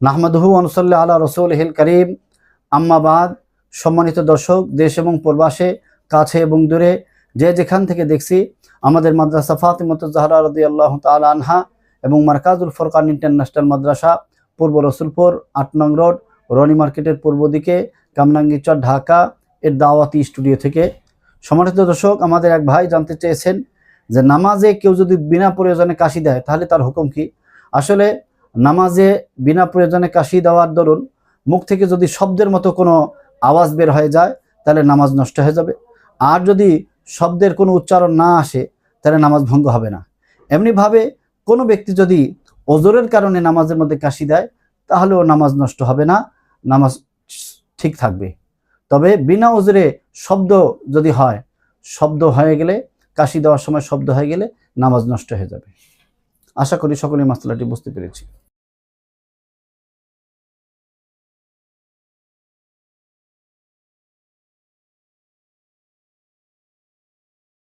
নাহমাদহু আনসল্লা আল্লাহ রসুল হিল করিম। আম্মাবাদ সম্মানিত দর্শক, দেশ এবং প্রবাসে, কাছে এবং দূরে, যে যেখান থেকে দেখছি, আমাদের মাদ্রাসা ফাতিমত জাহরা রদি আল্লাহ তালা আনহা এবং মার্কাজুল ফরকান ইন্টারন্যাশনাল মাদ্রাসা, পূর্ব রসুলপুর, আট নং রোড, রনি মার্কেটের পূর্ব দিকে কামরাঙ্গীচর ঢাকা, এর দাওয়াতি স্টুডিও থেকে। সম্মানিত দর্শক, আমাদের এক ভাই জানতে চেয়েছেন যে, নামাজে কেউ যদি বিনা প্রয়োজনে কাশি দেয়, তাহলে তার হুকুম কি? আসলে নামাজে বিনা প্রয়োজনে কাশি দেওয়ার দরুন মুখ থেকে যদি শব্দের মতো কোনো আওয়াজ বের হয়ে যায়, তাহলে নামাজ নষ্ট হয়ে যাবে। আর যদি শব্দের কোনো উচ্চারণ না আসে, তাহলে নামাজ ভঙ্গ হবে না। এমনিভাবে কোনো ব্যক্তি যদি ওজোরের কারণে নামাজের মধ্যে কাশি দেয়, তাহলেও নামাজ নষ্ট হবে না, নামাজ ঠিক থাকবে। তবে বিনা ওজরে শব্দ যদি হয়, শব্দ হয়ে গেলে, কাশি দেওয়ার সময় শব্দ হয়ে গেলে নামাজ নষ্ট হয়ে যাবে। আশা করি সকলে মাসলাটি বুঝতে পেরেছি।